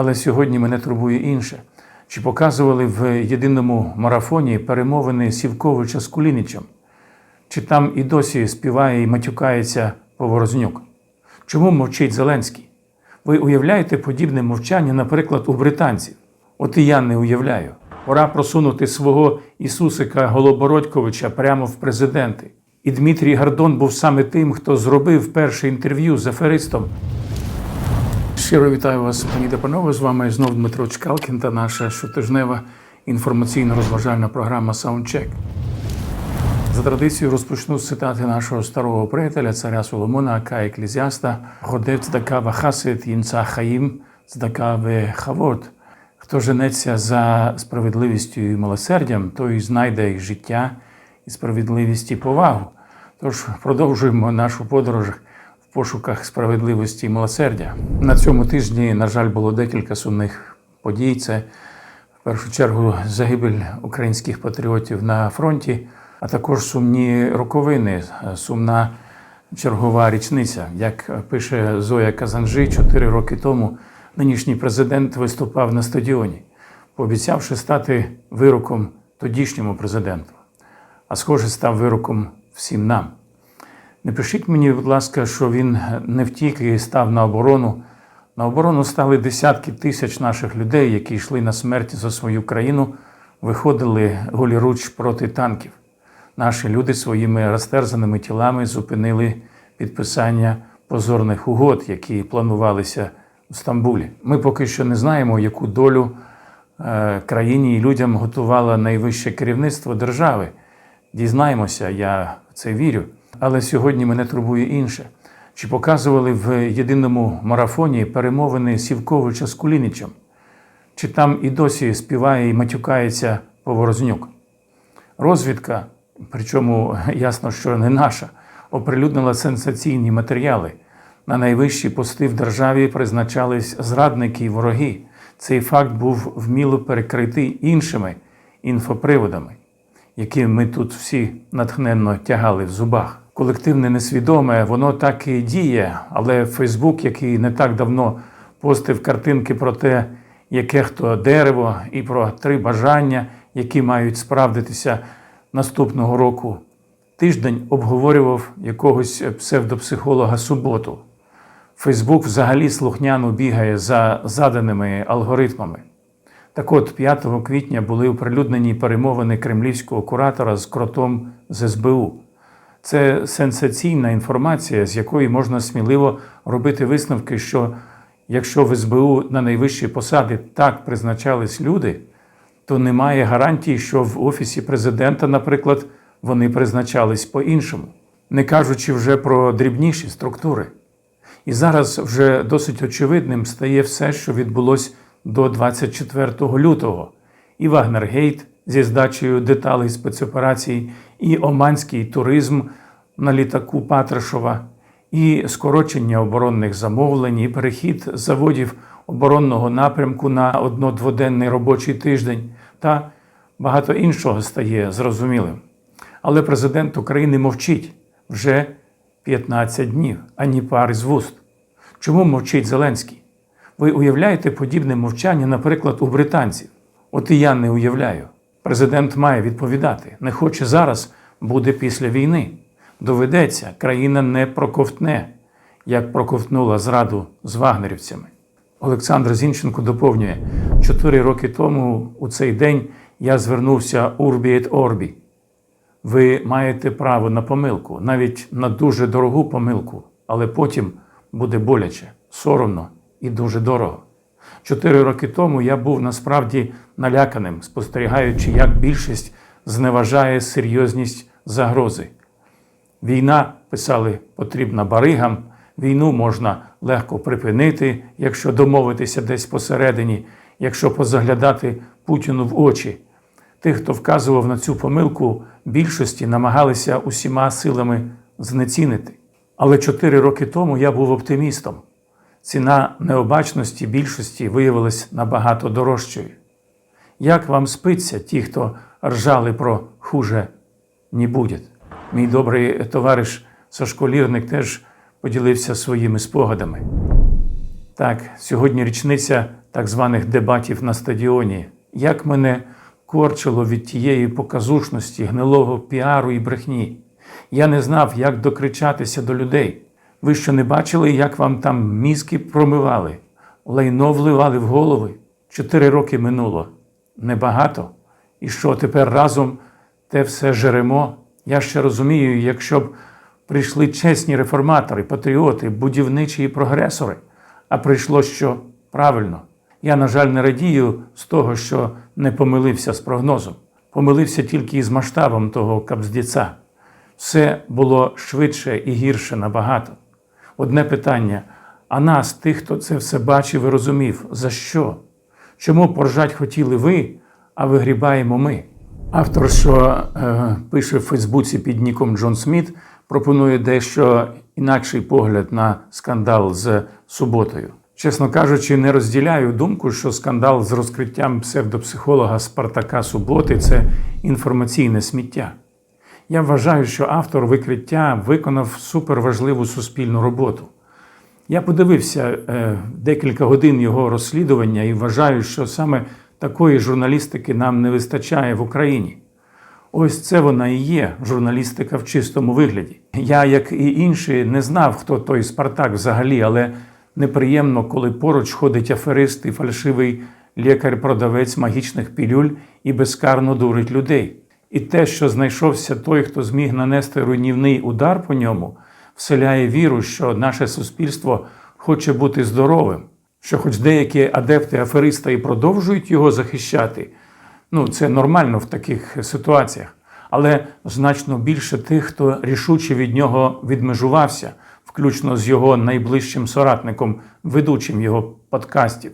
Але сьогодні мене турбує інше. Чи показували в єдиному марафоні перемовини Сівковича з Кулінічем? Чи там і досі співає і матюкається Поворознюк? Чому мовчить Зеленський? Ви уявляєте подібне мовчання, наприклад, у британців? От і я не уявляю. Пора просунути свого Ісусика Голобородьковича прямо в президенти. І Дмитрій Гордон був саме тим, хто зробив перше інтерв'ю з аферистом Щиро вітаю вас, пані та панове. З вами знов Дмитро Чкалкін та наша щотижнева інформаційно-розважальна програма Саундчек. За традицією розпочну з цитати нашого старого приятеля, царя Соломона, Ака Еклезіаста, Годев цдака вахасит їнца хаїм, цдака ве хавот. Хто женеться за справедливістю і милосердям, той знайде і життя, і справедливість і повагу. Тож продовжуємо нашу подорож пошуках справедливості і милосердя. На цьому тижні, на жаль, було декілька сумних подій. Це в першу чергу загибель українських патріотів на фронті, а також сумні роковини, сумна чергова річниця. Як пише Зоя Казанжи, чотири роки тому нинішній президент виступав на стадіоні, пообіцявши стати вироком тодішньому президенту. А схоже, став вироком всім нам. Не пишіть мені, будь ласка, що він не втік і став на оборону. На оборону стали десятки тисяч наших людей, які йшли на смерть за свою країну, виходили голіруч проти танків. Наші люди своїми розтерзаними тілами зупинили підписання позорних угод, які планувалися в Стамбулі. Ми поки що не знаємо, яку долю е, країні і людям готувало найвище керівництво держави. Дізнаємося, я в це вірю. Але сьогодні мене турбує інше. Чи показували в єдиному марафоні перемовини Сівковича з Кулінічем? Чи там і досі співає і матюкається Поворознюк? Розвідка, причому ясно, що не наша, оприлюднила сенсаційні матеріали. На найвищі пости в державі призначались зрадники і вороги. Цей факт був вміло перекритий іншими інфоприводами, які ми тут всі натхненно тягали в зубах. Колективне несвідоме, воно так і діє, але Фейсбук, який не так давно постив картинки про те, яке хто дерево, і про три бажання, які мають справдитися наступного року, тиждень обговорював якогось псевдопсихолога суботу. Фейсбук взагалі слухняно бігає за заданими алгоритмами. Так от, 5 квітня були оприлюднені перемовини кремлівського куратора з кротом з СБУ. Це сенсаційна інформація, з якої можна сміливо робити висновки, що якщо в СБУ на найвищі посади так призначались люди, то немає гарантії, що в Офісі президента, наприклад, вони призначались по-іншому, не кажучи вже про дрібніші структури. І зараз вже досить очевидним стає все, що відбулось до 24 лютого, і Вагнергейт зі здачею деталей спецоперацій, і оманський туризм на літаку Патришова, і скорочення оборонних замовлень, і перехід заводів оборонного напрямку на одно-дводенний робочий тиждень та багато іншого стає зрозумілим. Але президент України мовчить вже 15 днів, ані пари з вуст. Чому мовчить Зеленський? Ви уявляєте подібне мовчання, наприклад, у британців? От і я не уявляю. Президент має відповідати. Не хоче зараз, буде після війни. Доведеться, країна не проковтне, як проковтнула зраду з вагнерівцями. Олександр Зінченко доповнює: чотири роки тому у цей день я звернувся Урбі ет Орбі. Ви маєте право на помилку, навіть на дуже дорогу помилку, але потім буде боляче, соромно і дуже дорого. Чотири роки тому я був насправді наляканим, спостерігаючи, як більшість зневажає серйозність загрози. Війна, писали, потрібна баригам, війну можна легко припинити, якщо домовитися десь посередині, якщо позаглядати Путіну в очі. Тих, хто вказував на цю помилку, більшості намагалися усіма силами знецінити. Але чотири роки тому я був оптимістом. Ціна необачності більшості виявилась набагато дорожчою. Як вам спиться ті, хто ржали про хуже не буде? Мій добрий товариш Сашко Лірник теж поділився своїми спогадами. Так, сьогодні річниця так званих дебатів на стадіоні, як мене корчило від тієї показушності, гнилого піару і брехні. Я не знав, як докричатися до людей. Ви що не бачили, як вам там мізки промивали, лайно вливали в голови? Чотири роки минуло. Небагато. І що тепер разом те все жеремо? Я ще розумію, якщо б прийшли чесні реформатори, патріоти, будівничі і прогресори, а прийшло що правильно. Я, на жаль, не радію з того, що не помилився з прогнозом. Помилився тільки із масштабом того кабздіця. Все було швидше і гірше набагато. Одне питання: а нас, тих, хто це все бачив і розумів, за що? Чому поржать хотіли ви, а вигрібаємо ми? Автор, що е, пише в Фейсбуці під ніком Джон Сміт, пропонує дещо інакший погляд на скандал з суботою. Чесно кажучи, не розділяю думку, що скандал з розкриттям псевдопсихолога Спартака Суботи це інформаційне сміття. Я вважаю, що автор викриття виконав суперважливу суспільну роботу. Я подивився е, декілька годин його розслідування і вважаю, що саме такої журналістики нам не вистачає в Україні. Ось це вона і є журналістика в чистому вигляді. Я, як і інші, не знав, хто той Спартак взагалі, але неприємно, коли поруч ходить аферист і фальшивий лікар-продавець магічних пілюль і безкарно дурить людей. І те, що знайшовся той, хто зміг нанести руйнівний удар по ньому, вселяє віру, що наше суспільство хоче бути здоровим, що, хоч деякі адепти афериста і продовжують його захищати, ну це нормально в таких ситуаціях, але значно більше тих, хто рішуче від нього відмежувався, включно з його найближчим соратником, ведучим його подкастів.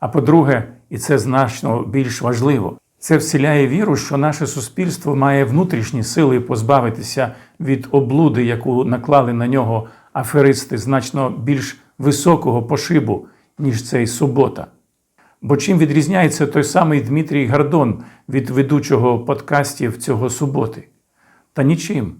А по-друге, і це значно більш важливо. Це вселяє віру, що наше суспільство має внутрішні сили позбавитися від облуди, яку наклали на нього аферисти значно більш високого пошибу, ніж цей субота. Бо чим відрізняється той самий Дмитрій Гардон від ведучого подкастів цього суботи? Та нічим.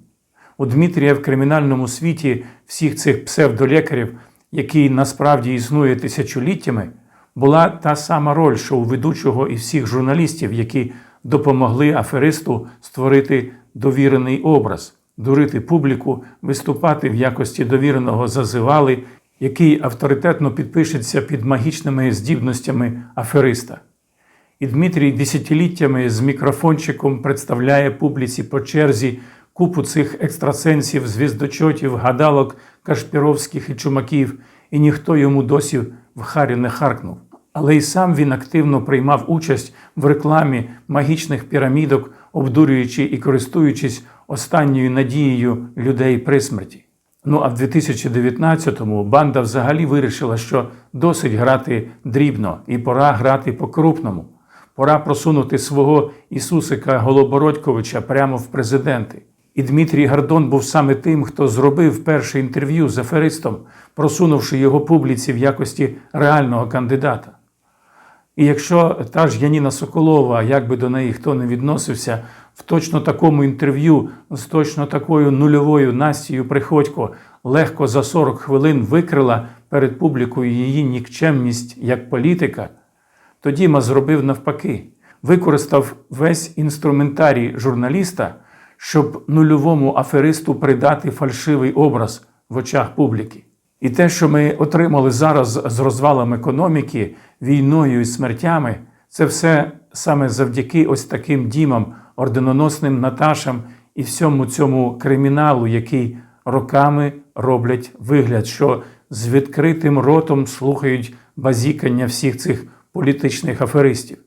У Дмитрія в кримінальному світі всіх цих псевдолікарів, який насправді існує тисячоліттями, була та сама роль, що у ведучого і всіх журналістів, які допомогли аферисту створити довірений образ, дурити публіку, виступати в якості довіреного зазивали, який авторитетно підпишеться під магічними здібностями афериста. І Дмитрій десятиліттями з мікрофончиком представляє публіці по черзі купу цих екстрасенсів, звіздочотів, гадалок, кашпіровських і чумаків, і ніхто йому досі в харі не харкнув. Але й сам він активно приймав участь в рекламі магічних пірамідок, обдурюючи і користуючись останньою надією людей при смерті. Ну а в 2019-му банда взагалі вирішила, що досить грати дрібно і пора грати по-крупному. Пора просунути свого Ісусика Голобородьковича прямо в президенти. І Дмитрій Гардон був саме тим, хто зробив перше інтерв'ю з аферистом, просунувши його публіці в якості реального кандидата. І якщо та ж Яніна Соколова, як би до неї хто не відносився, в точно такому інтерв'ю з точно такою нульовою Настією Приходько легко за 40 хвилин викрила перед публікою її нікчемність як політика, то Діма зробив навпаки, використав весь інструментарій журналіста, щоб нульовому аферисту придати фальшивий образ в очах публіки. І те, що ми отримали зараз з розвалом економіки, війною і смертями, це все саме завдяки ось таким дімам, орденоносним Наташам і всьому цьому криміналу, який роками роблять вигляд, що з відкритим ротом слухають базікання всіх цих політичних аферистів.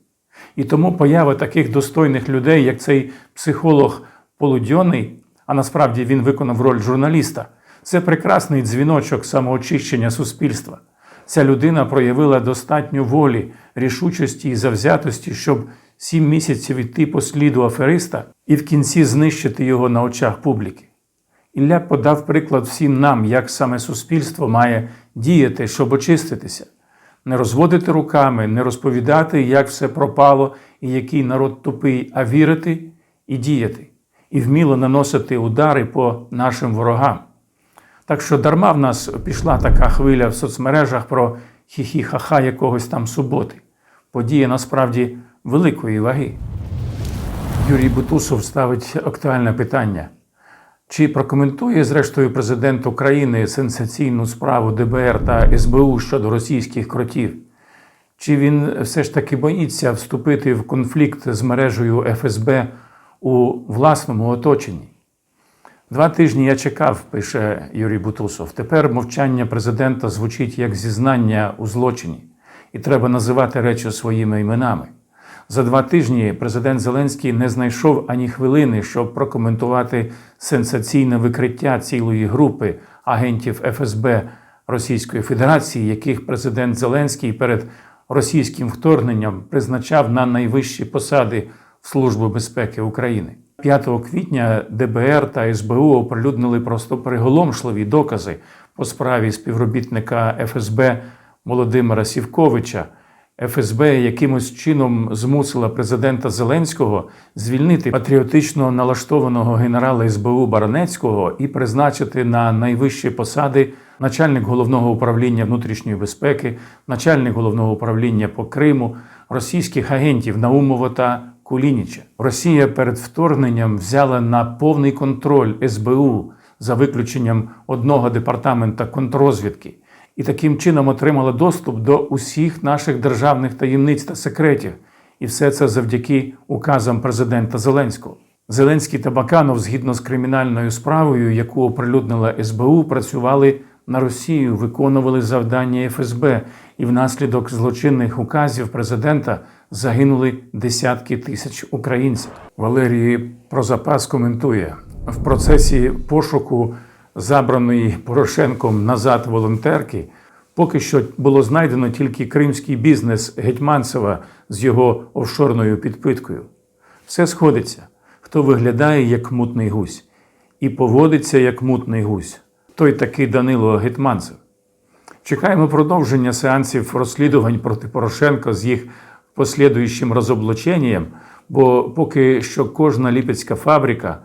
І тому поява таких достойних людей, як цей психолог Полудьоний, а насправді він виконав роль журналіста. Це прекрасний дзвіночок самоочищення суспільства. Ця людина проявила достатньо волі, рішучості і завзятості, щоб сім місяців іти по сліду афериста і в кінці знищити його на очах публіки. Ілля подав приклад всім нам, як саме суспільство має діяти, щоб очиститися, не розводити руками, не розповідати, як все пропало і який народ тупий, а вірити і діяти, і вміло наносити удари по нашим ворогам. Так що дарма в нас пішла така хвиля в соцмережах про хі-хі-ха-ха якогось там суботи. Подія насправді великої ваги. Юрій Бутусов ставить актуальне питання. Чи прокоментує зрештою президент України сенсаційну справу ДБР та СБУ щодо російських кротів? Чи він все ж таки боїться вступити в конфлікт з мережею ФСБ у власному оточенні? Два тижні я чекав, пише Юрій Бутусов. Тепер мовчання президента звучить як зізнання у злочині, і треба називати речі своїми іменами. За два тижні президент Зеленський не знайшов ані хвилини, щоб прокоментувати сенсаційне викриття цілої групи агентів ФСБ Російської Федерації, яких президент Зеленський перед російським вторгненням призначав на найвищі посади в Службу безпеки України. 5 квітня ДБР та СБУ оприлюднили просто приголомшливі докази по справі співробітника ФСБ Володимира Сівковича. ФСБ якимось чином змусила президента Зеленського звільнити патріотично налаштованого генерала СБУ Баранецького і призначити на найвищі посади начальник головного управління внутрішньої безпеки, начальник головного управління по Криму, російських агентів Наумова та Кулініча. Росія перед вторгненням взяла на повний контроль СБУ за виключенням одного департамента контррозвідки і таким чином отримала доступ до усіх наших державних таємниць та секретів. І все це завдяки указам президента Зеленського. Зеленський та Баканов, згідно з кримінальною справою, яку оприлюднила СБУ, працювали на Росію, виконували завдання ФСБ, і внаслідок злочинних указів президента загинули десятки тисяч українців. Валерій Прозапас коментує в процесі пошуку забраної Порошенком назад волонтерки, поки що було знайдено тільки кримський бізнес Гетьманцева з його офшорною підпиткою. Все сходиться, хто виглядає як мутний гусь і поводиться як мутний гусь. Той такий Данило Гетманцев. Чекаємо продовження сеансів розслідувань проти Порошенка з їх послідуючим розоблаченням, бо поки що кожна ліпецька фабрика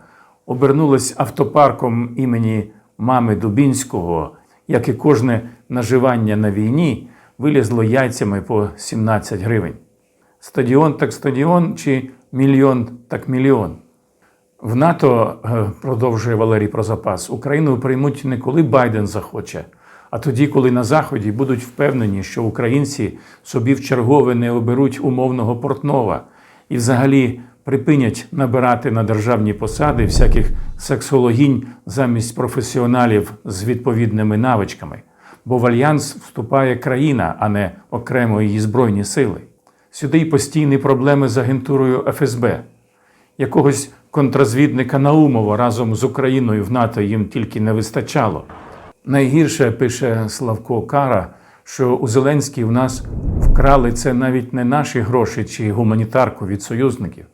обернулась автопарком імені мами Дубінського, як і кожне наживання на війні, вилізло яйцями по 17 гривень. Стадіон так стадіон чи мільйон так мільйон. В НАТО, е, продовжує Валерій Прозапас, Україну приймуть не коли Байден захоче, а тоді, коли на Заході будуть впевнені, що українці собі в чергове не оберуть умовного портнова і взагалі припинять набирати на державні посади всяких сексологінь замість професіоналів з відповідними навичками. Бо в альянс вступає країна, а не окремо її збройні сили. Сюди й постійні проблеми з агентурою ФСБ. Якогось контрозвідника Наумова разом з Україною в НАТО їм тільки не вистачало. Найгірше пише Славко Кара, що у Зеленській в нас вкрали це навіть не наші гроші чи гуманітарку від союзників.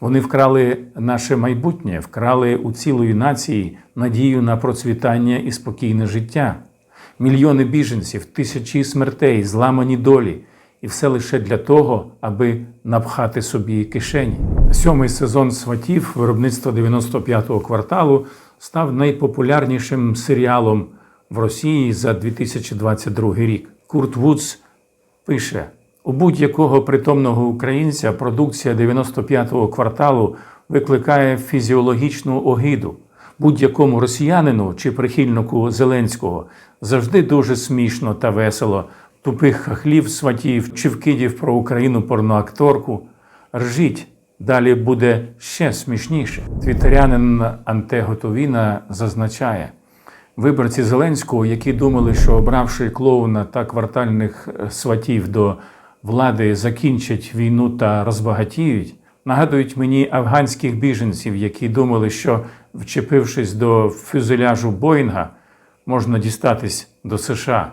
Вони вкрали наше майбутнє, вкрали у цілої нації надію на процвітання і спокійне життя. Мільйони біженців, тисячі смертей, зламані долі. І все лише для того, аби напхати собі кишені. Сьомий сезон сватів виробництва 95-го кварталу став найпопулярнішим серіалом в Росії за 2022 рік. Курт Вудс пише: у будь-якого притомного українця продукція 95-го кварталу викликає фізіологічну огиду. Будь-якому росіянину чи прихильнику Зеленського завжди дуже смішно та весело тупих хахлів, сватів чи вкидів про Україну порноакторку. Ржіть, далі буде ще смішніше. Твітерянин Анте Готовіна зазначає. Виборці Зеленського, які думали, що обравши клоуна та квартальних е, сватів до влади, закінчать війну та розбагатіють, нагадують мені афганських біженців, які думали, що, вчепившись до фюзеляжу Боїнга, можна дістатись до США.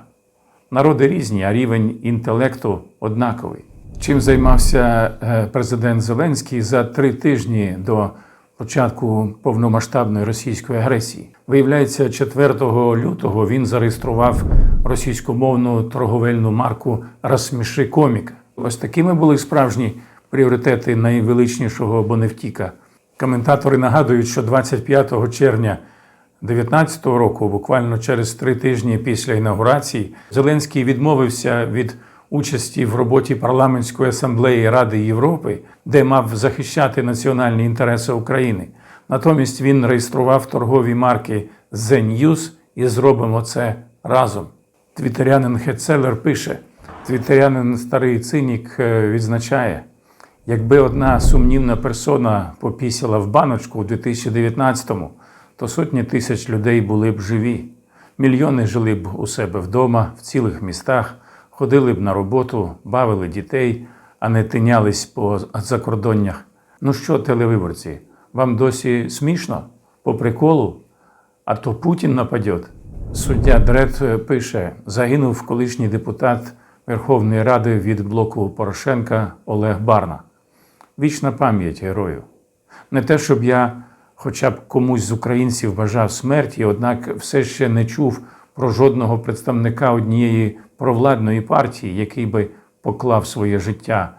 Народи різні, а рівень інтелекту однаковий. Чим займався е, президент Зеленський за три тижні до початку повномасштабної російської агресії? Виявляється, 4 лютого він зареєстрував російськомовну торговельну марку Розсміши коміка. Ось такими були справжні пріоритети найвеличнішого Боневтіка. Коментатори нагадують, що 25 червня 2019 року, буквально через три тижні після інаугурації, Зеленський відмовився від участі в роботі парламентської асамблеї Ради Європи, де мав захищати національні інтереси України. Натомість він реєстрував торгові марки The News і зробимо це разом. Твітерянин Хетцелер пише: Твітерянин старий цинік е, відзначає, якби одна сумнівна персона попісила в баночку у 2019-му, то сотні тисяч людей були б живі. Мільйони жили б у себе вдома, в цілих містах, ходили б на роботу, бавили дітей, а не тинялись по закордоннях. Ну що, телевиборці, вам досі смішно? По приколу? А то Путін нападет. Суддя Дред е, пише: загинув колишній депутат Верховної Ради від блоку Порошенка Олег Барна. Вічна пам'ять герою. Не те, щоб я хоча б комусь з українців бажав смерті, однак все ще не чув про жодного представника однієї провладної партії, який би поклав своє життя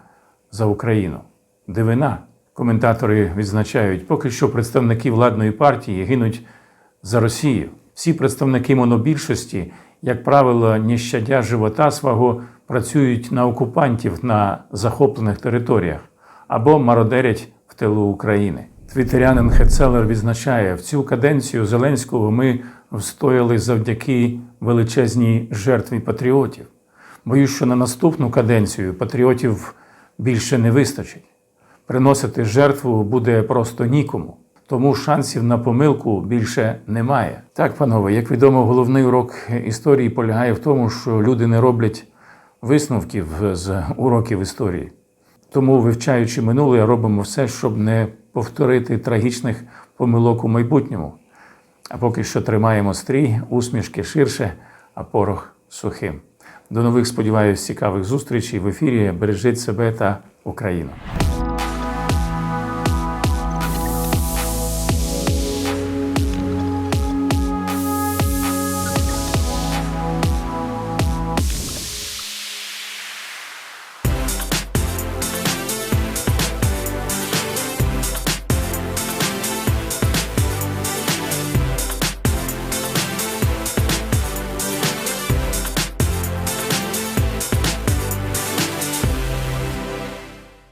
за Україну. Дивина. Коментатори відзначають, поки що представники владної партії гинуть за Росію. Всі представники монобільшості, як правило, не щадя живота свого, працюють на окупантів на захоплених територіях або мародерять в тилу України. Твітерянин Хецелер відзначає, в цю каденцію Зеленського ми встояли завдяки величезній жертві патріотів. Боюсь, що на наступну каденцію патріотів більше не вистачить. Приносити жертву буде просто нікому. Тому шансів на помилку більше немає. Так, панове, як відомо, головний урок історії полягає в тому, що люди не роблять висновків з уроків історії. Тому, вивчаючи минуле, робимо все, щоб не повторити трагічних помилок у майбутньому. А поки що тримаємо стрій, усмішки ширше, а порох сухим. До нових, сподіваюся, цікавих зустрічей в ефірі. Бережіть себе та Україну.